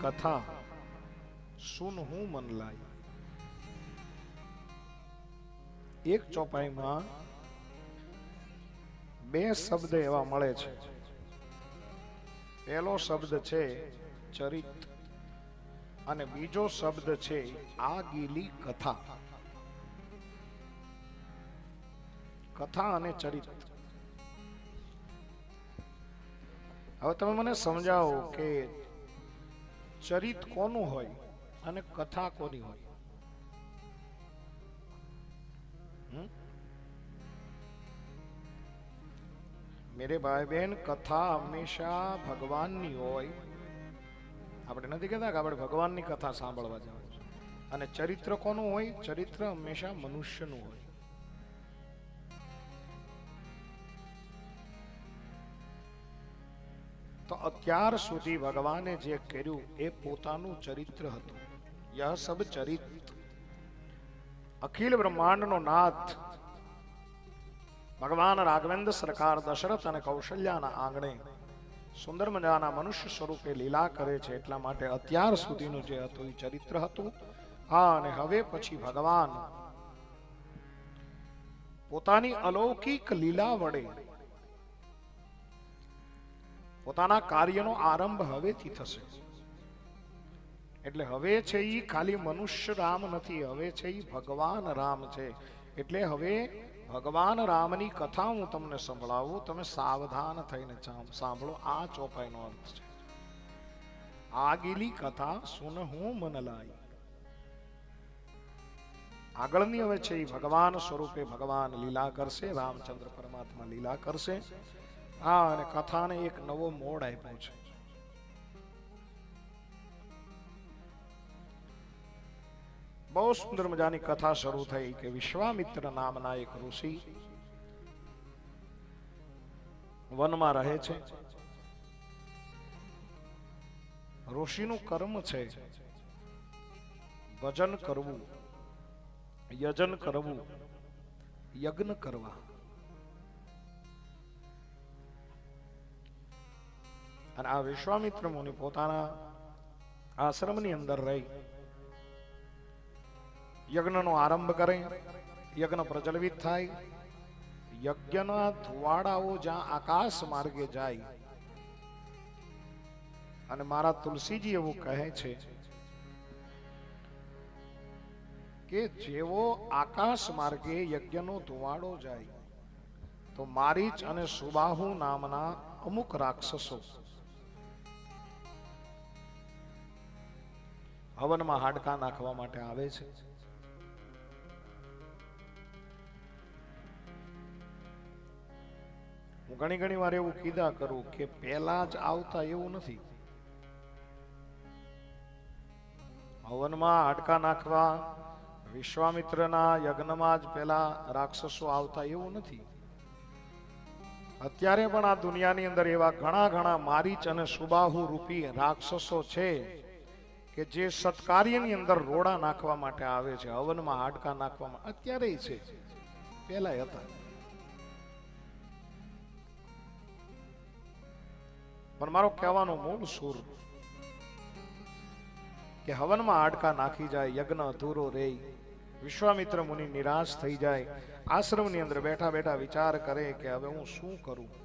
કથા, સુન હું મન લાય એક ચોપાઈમાં બે શબ્દ એવા મળે છે. પહેલો શબ્દ છે ચરિત અને બીજો શબ્દ છે આ ગીલી કથા. કથા અને ચરિત. હવે તમે મને સમજાવો કે ચરિત કોનું હોય અને કથા કોની હોય? મેરે ભાઈ બહેન કથા હંમેશા ભગવાનની હોય. આપણે નથી કહેતા કે આપણે ભગવાનની કથા સાંભળવા જવાનું અને ચરિત્ર કોનું હોય? ચરિત્ર હંમેશા મનુષ્યનું હોય. તો અત્યાર સુધી ભગવાને જે કર્યું એ પોતાનું ચરિત્ર હતું. યહ સબ ચરિત. અખિલ બ્રહ્માંડનો નાથ. ભગવાન રાઘવેન્દ્ર સરકાર દશરથ અને કૌશલ્યાના આંગણે સુંદર મજાના મનુષ્ય સ્વરૂપે લીલા કરે છે એટલા માટે અત્યાર સુધીનું જે હતું એ ચરિત્ર હતું. હા, અને હવે પછી ભગવાન પોતાની અલૌકિક લીલા વડે પોતાના કાર્યનો આરંભ હવેથી થશે. એટલે હવે છે ઈ ખાલી મનુષ્ય રામ નથી, હવે છે ઈ ભગવાન રામ છે. એટલે હવે ભગવાન રામની કથા હું તમને સંભળાવું, તમે સાવધાન થઈને સાંભળો, આ ચોપાઈનો અર્થ છે. આગેલી કથા સુન હું મન લાઈ. આગળની હવે છે ઈ ભગવાન સ્વરૂપે ભગવાન લીલા કરશે, રામચંદ્ર પરમાત્મા લીલા કરશે. હા અને કથાને એક નવો મોડ આપ્યો છે. બહુ સુંદર મજાની કથા શરૂ થઈ કે વિશ્વામિત્ર નામના એક ઋષિ વનમાં રહે છે. ઋષિનું કર્મ છે ભજન કરવું, યજન કરવું, યજ્ઞ કરવા. અને આ વિશ્વામિત્ર મુનિ પોતાના આશ્રમની અંદર રહી. યજ્ઞનો આરંભ કરે, યજ્ઞ પ્રજ્વલિત થાય. યજ્ઞના ધુવાડાઓ જ્યાં આકાશ માર્ગે જાય. અને મારા તુલસીજી એવું કહે છે કે જેવો આકાશ માર્ગે યજ્ઞનો ધુવાડો જાય, તો મારીચ અને સુબાહુ નામના અમુક રાક્ષસો હવનમાં હાડકા નાખવા માટે આવે છે. હું ઘણી ઘણી વાર એવું કીધા કરું કે પહેલા જ આવતા એવું નથી. હવનમાં હાડકા નાખવા, વિશ્વામિત્રના યજ્ઞમાં જ પેલા રાક્ષસો આવતા એવું નથી. અત્યારે પણ આ દુનિયાની અંદર એવા ઘણા ઘણા મારીચ અને સુબાહુ રૂપી રાક્ષસો છે. કે જે સત્કાર્યની અંદર રોડા નાખવા માટે આવે છે, હવનમાં હાડકા નાખવામાં અત્યારે છે. પેલા હતા. પણ મારો કહેવાનો મૂળ સુર કે હવનમાં હાડકા નાખી જાય, યજ્ઞ અધૂરો રે, વિશ્વામિત્ર મુનિ નિરાશ થઈ જાય, આશ્રમની અંદર બેઠા બેઠા વિચાર કરે કે હવે હું શું કરું?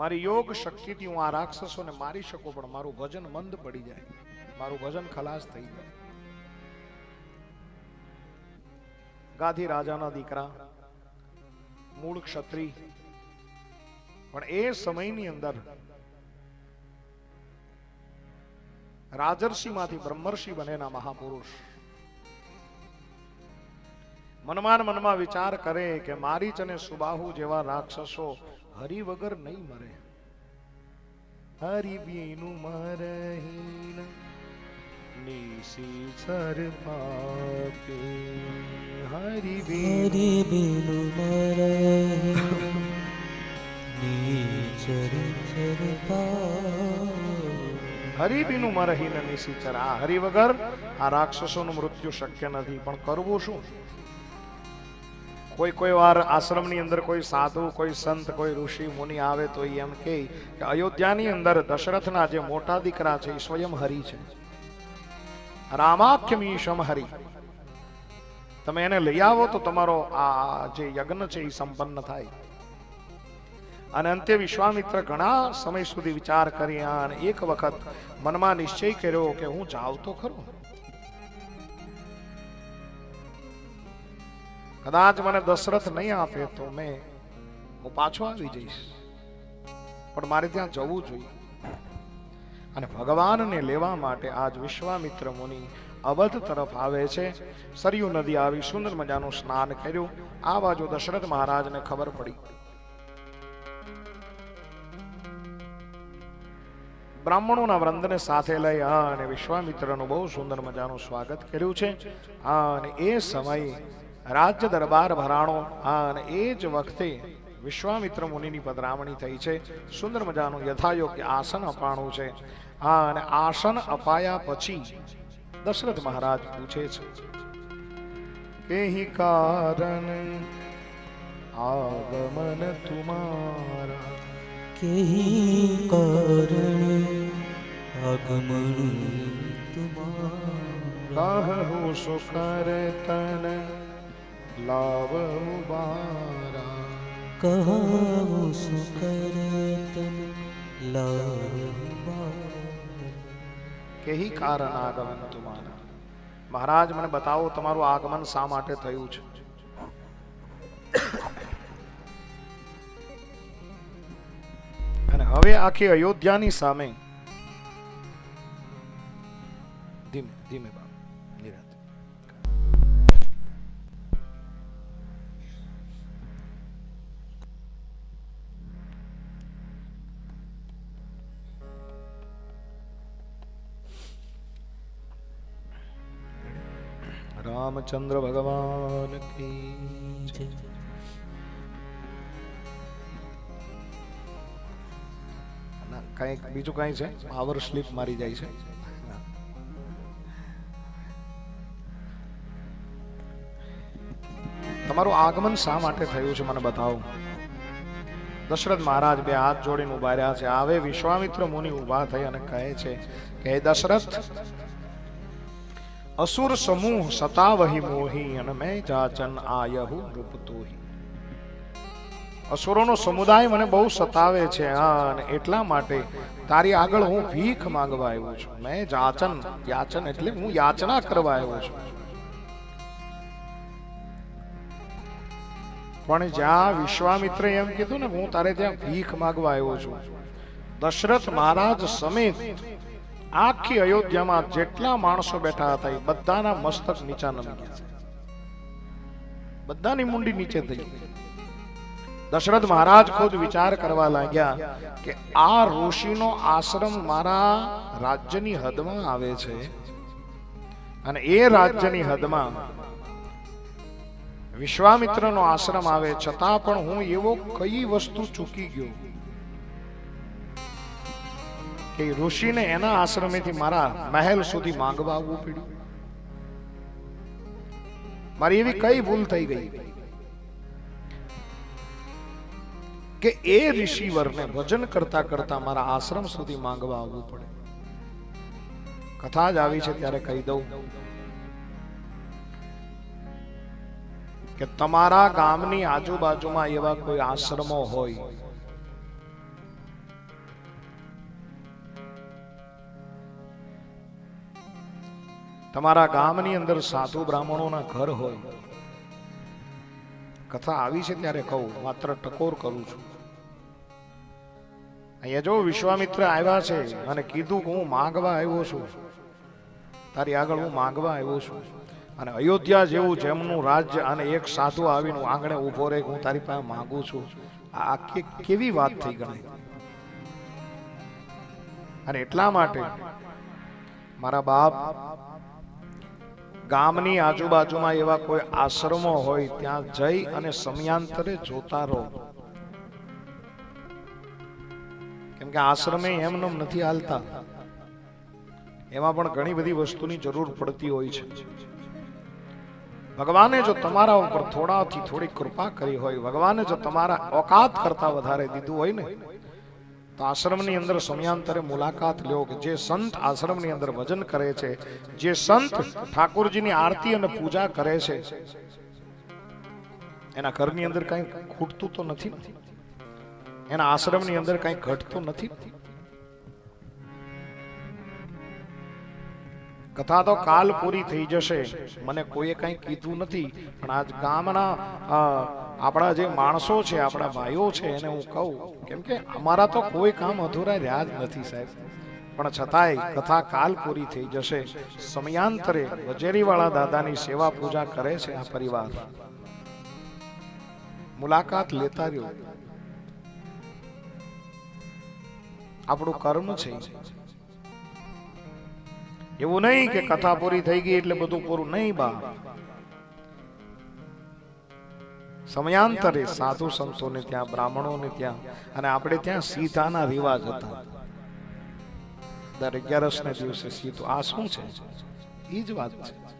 મારી યોગ શક્તિથી હું આ રાક્ષસોને મારી શકું, પણ મારું ભજન મંદ પડી જાય. મારું ભજન ખલાસ થઈ જાય. ગાંધી રાજાના દીકરા, મૂળ ક્ષત્રિય. પણ એ સમયની અંદર રાજર્ષિમાંથી બ્રહ્મર્ષિ બનેના મહાપુરુષ. મનમાં મનમાં વિચાર કરે કે મારીચ અને સુબાહુ જેવા રાક્ષસો હરી વગર નહીં મરે. હરી બીનું મરહીન નિશીચર પાપે હરી બીનું હરી મરે નીચર ચરતા હરી બીનું મરહીન નિશીચર આ હરિ વગર આ રાક્ષસોનું મૃત્યુ શક્ય નથી. પણ કરવું શું? કોઈ કોઈ વાર આશ્રમની અંદર કોઈ સાધુ, કોઈ સંત, કોઈ ઋષિ, મુનિ આવે તો એ એમ કે અયોધ્યાની અંદર દશરથના જે મોટા દીકરા છે એ સ્વયં હરિ છે. રામાખ્યમી શમ હરિ. તમે એને લઈ આવો તો તમારો આ જે યજ્ઞ છે એ સંપન્ન થાય. અને અંતે વિશ્વામિત્ર ઘણા સમય સુધી વિચાર કર્યા અને એક વખત મનમાં નિશ્ચય કર્યો કે હું જાઉં તો ખરો. કદાચ મને દશરથ નહીં આપે તો મેં, હું પાછો આવી જઈશ. પણ મારે ત્યાં જવું જોઈએ. અને ભગવાનને લેવા માટે આજ વિશ્વામિત્ર મુનિ અવધ તરફ આવે છે. સરયુ નદી આવી સુંદર મજાનું સ્નાન કર્યું. આ બાજુ દશરથ મહારાજને ખબર પડી. બ્રાહ્મણોના વૃંદને સાથે લઈ અને વિશ્વામિત્રનું બહુ સુંદર મજાનું સ્વાગત કર્યું છે. અને એ સમયે રાજ્ય દરબાર ભરાણો. આ અને એ જ વખતે વિશ્વામિત્ર મુનિની પધરામણી થઈ છે. સુંદર મજાનું યથાયોગ્ય આસન અપાણું છે. આ અને આસન અપાયા પછી દશરથ મહારાજ પૂછે છે કેહી કારણ આગમન તુમારા? કેહી કારણ આગમન તુમારા? કહું સુકર તન લાવ બારા. કહું કેહી કારણ આગમન તુમારા? મહારાજ મને બતાવો તમારું આગમન શા માટે થયું છે? અને હવે આખી અયોધ્યાની સામે. ધીમે ધીમે બાપ. રામચંદ્ર ભગવાન કી. કંઈક બીજું કંઈ છે? પાવર સ્લીપ મારી જાય છે. તમારું આગમન શા માટે થયું છે મને બતાવો? દશરથ મહારાજ બે હાથ જોડીને ઊભા રહ્યા છે. આવે વિશ્વામિત્ર મુનિ ઊભા થઈ અને કહે છે કે દશરથ અસુર સમૂહ સતાવહી મોહી અને મેં જાચન આયહુ નૃપતોહી અસુરોનો સમુદાય મને બહુ સતાવે છે અને એટલા માટે તારી આગળ હું ભીખ માંગવા આવ્યો છું. મેં જાચન, યાચન એટલે હું યાચના કરવા આવ્યો છું. પણ જ્યાં વિશ્વામિત્રે એમ કીધું ને, હું તારે ત્યાં ભીખ માંગવા આવ્યો છું. દશરથ મહારાજ સમેત આખી અયોધ્યામાં જેટલા માણસો બેઠા હતા એ બધાના મસ્તક નીચા નમી ગયા છે. બધાની મુંડી નીચે થઈ દશરથ મહારાજ ખુદ વિચાર કરવા લાગ્યા કે આ ઋષિનો આશ્રમ મારા રાજ્યની હદમાં આવે છે અને એ રાજ્યની હદમાં વિશ્વામિત્રનો આશ્રમ આવે છતાં પણ હું એવો કઈ વસ્તુ ચૂકી ગયો? કે ઋષિને એના આશ્રમેથી મારા મહેલ સુધી માંગવા આવવું પડ્યું. મારી એવી કઈ ભૂલ થઈ ગઈ કે એ ઋષિવરને ભજન કરતા કરતા મારા આશ્રમ સુધી માંગવા આવવું પડે. કથા જ આવી છે ત્યારે કહી દઉં કે તમારા ગામની આજુબાજુમાં એવા કોઈ આશ્રમો હોય તમારા ગામની અંદર સાધુ બ્રાહ્મણોના ઘર હોય. કથા આવી છે ત્યારે કહું, માત્ર ટકોર કરું છું. અહીંયા જો વિશ્વામિત્ર આવ્યા છે અને કીધું કે હું માંગવા આવ્યો છું. તારી આગળ હું માગવા આવ્યો છું. અને અયોધ્યા જેવું જેમનું રાજ્ય અને એક સાધુ આવીને આંગણે ઊભો રહે, હું તારી પાસે માંગુ છું. આ કેવી વાત થઈ ગણાય અને એટલા માટે મારા બાપ ગામની આજુબાજુમાં એવા કોઈ આશ્રમો હોય, ત્યાં જઈ અને સમયાંતરે જોતા રહો. કેમ કે આશ્રમે એમનેમ નથી હાલતા. એમાં પણ ઘણી બધી વસ્તુની જરૂર પડતી હોય છે. ભગવાને જો તમારા ઉપર થોડાથી થોડી કૃપા કરી હોય, ભગવાને જો તમારા ઓકાત કરતા વધારે દીધું હોય ને આશ્રમની અંદર સમયાંતરે મુલાકાત લ્યો જે સંત આશ્રમની અંદર ભજન કરે છે, જે સંત ઠાકોરજીની આરતી અને પૂજા કરે છે, એના ઘરની અંદર કઈ ખૂટતું તો નથી? એના આશ્રમની અંદર કઈ ઘટતું નથી કથા તો કાલ પૂરી થઈ જશે, મને કોઈએ કઈ કીધું નથી, પણ આજ ગામના આપણા જે માણસો છે, આપણા ભાઈઓ છે એને હું કહું, કેમ કે અમારા તો કોઈ કામ અધૂરા રહ્યા જ નથી સાહેબ. પણ છતાંય કથા કાલ પૂરી થઈ જશે. સમયાંતરે વજેરીવાળા દાદાની સેવા પૂજા કરે છે આ પરિવાર. મુલાકાત લેતા રહ્યો. આપણું કર્મ છે. એવું નહીં કે કથા પૂરી થઈ ગઈ એટલે બધું પૂરું નહીં બા. સમયાંતરે સાધુ સંતોને ત્યાં બ્રાહ્મણોને ત્યાં અને આપણે ત્યાં સીતાના રિવાજ હતા. દર અગિયારસ ને દિવસે સીતો આ શું છે? એ જ વાત છે.